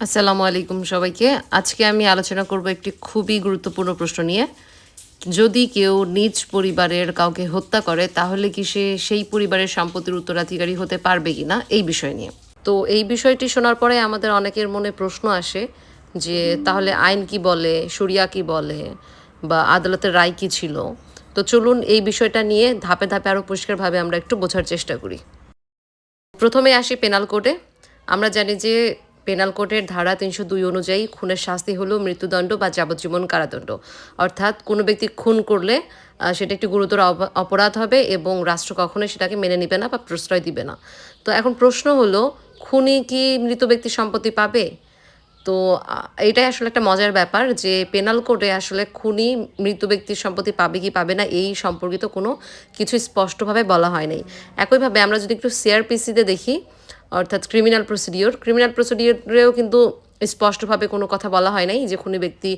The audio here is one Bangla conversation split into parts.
আসসালামু আলাইকুম সবাইকে। আজকে আমি আলোচনা করব একটি খুবই গুরুত্বপূর্ণ প্রশ্ন নিয়ে। যদি কেউ নিজ পরিবারের কাউকে হত্যা করে, তাহলে কি সে সেই পরিবারের সম্পত্তির উত্তরাধিকারী হতে পারবে কিনা এই বিষয় নিয়ে? তো এই বিষয়টি শোনার পরে আমাদের অনেকের মনে প্রশ্ন আসে যে, তাহলে আইন কি বলে, শরিয়া কি বলে, বা আদালতের রায় কি ছিল? তো চলুন এই বিষয়টা নিয়ে ধাপে ধাপে আরও পরিষ্কারভাবে আমরা একটু বোঝার চেষ্টা করি। প্রথমে আসি পেনাল কোডে। আমরা জানি যে পেনাল কোডের ধারা তিনশো দুই অনুযায়ী খুনের শাস্তি হলো মৃত্যুদণ্ড বা যাবজ্জীবন কারাদণ্ড। অর্থাৎ কোনো ব্যক্তি খুন করলে সেটা একটি গুরুতর অপরাধ হবে এবং রাষ্ট্র কখনোই সেটাকে মেনে নেবে না বা প্রশ্রয় দিবে না। তো এখন প্রশ্ন হলো, খুনি কি মৃত ব্যক্তির সম্পত্তি পাবে? তো এটাই আসলে একটা মজার ব্যাপার যে পেনাল কোডে আসলে খুনি মৃত ব্যক্তির সম্পত্তি পাবে কি পাবে না, এই সম্পর্কিত কোনো কিছু স্পষ্টভাবে বলা হয় নাই। একইভাবে আমরা যদি একটু সিআরপিসিতে দেখি অর্থাৎ ক্রিমিনাল প্রসিডিওর ক্রিমিনাল প্রসিডিওরেও কিন্তু স্পষ্টভাবে কোনো কথা বলা হয় নাই যে খুনি ব্যক্তি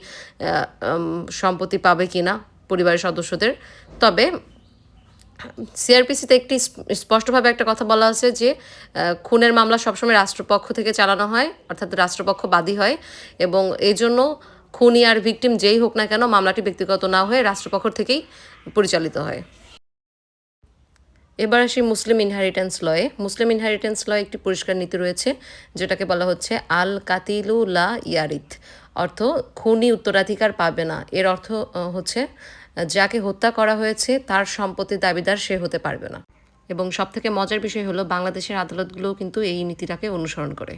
সম্পত্তি পাবে কি না পরিবারের সদস্যদের। তবে সিআরপিসিতে একটি স্পষ্টভাবে একটা কথা বলা আছে যে খুনের মামলা সবসময় রাষ্ট্রপক্ষ থেকে চালানো হয়, অর্থাৎ রাষ্ট্রপক্ষ বাদী হয় এবং এই জন্য খুনি আর ভিকটিম যেই হোক না কেন মামলাটি ব্যক্তিগত না হয়ে রাষ্ট্রপক্ষ থেকেই পরিচালিত হয়। এবার আসি মুসলিম ইনহারিটেন্স লয়ে মুসলিম ইনহারিটেন্স লয়ে একটি পরিষ্কার নীতি রয়েছে, যেটাকে বলা হচ্ছে আল কাতিলু লা ইয়ারিথ। অর্থ, খুনি উত্তরাধিকার পাবে না। এর অর্থ হচ্ছে, যাকে হত্যা করা হয়েছে, তার সম্পত্তির দাবিদার সে হতে পারবে না। এবং সবথেকে মজার বিষয় হলো, বাংলাদেশের আদালতগুলোও কিন্তু এই নীতিটাকে অনুসরণ করে।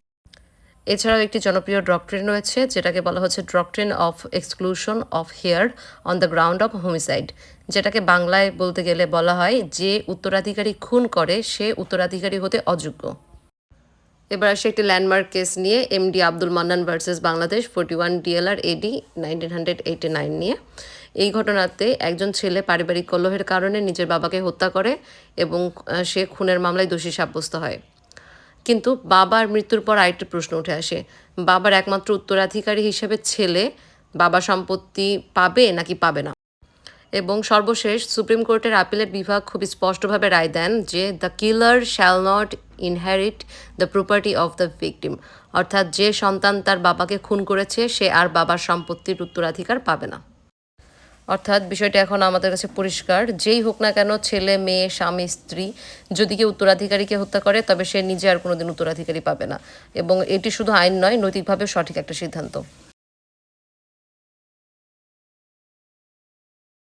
এছাড়াও একটি জনপ্রিয় ডক্ট্রিন রয়েছে, যেটাকে বলা হচ্ছে doctrine of exclusion of heir on the ground of homicide যেটাকে বাংলায় বলতে গেলে বলা হয়, যে উত্তরাধিকারী খুন করে, সে উত্তরাধিকারী হতে অযোগ্য। এবার আসে একটি ল্যান্ডমার্ক কেস নিয়ে MD Abdul Mannan versus Bangladesh forty one DLR AD nineteen hundred eighty nine নিয়ে। এই ঘটনাতে একজন ছেলে পারিবারিক কলহের কারণে নিজের বাবাকে হত্যা করে এবং সে খুনের মামলায় দোষী সাব্যস্ত হয়। কিন্তু বাবার মৃত্যুর পর আরেকটি প্রশ্ন উঠে আসে। বাবার একমাত্র উত্তরাধিকারী হিসেবে ছেলে বাবা সম্পত্তি পাবে নাকি পাবে না? এবং সর্বশেষ, সুপ্রিম কোর্টের আপিলের বিভাগ খুব স্পষ্টভাবে রায় দেন যে the killer shall not inherit the property of the victim অর্থাৎ যে সন্তান তার বাবাকে খুন করেছে, সে আর বাবার সম্পত্তির উত্তরাধিকার পাবে না। অর্থাৎ বিষয়টা এখন আমাদের কাছে পরিষ্কার। যেই হোক না কেন ছেলে, মেয়ে, স্বামী, স্ত্রী, যদি কেউ উত্তরাধিকারীকে হত্যা করে, তবে সে নিজে আর কোনোদিন উত্তরাধিকারী পাবে না। এবং এটি শুধু আইন নয় নৈতিকভাবে সঠিক একটা সিদ্ধান্ত।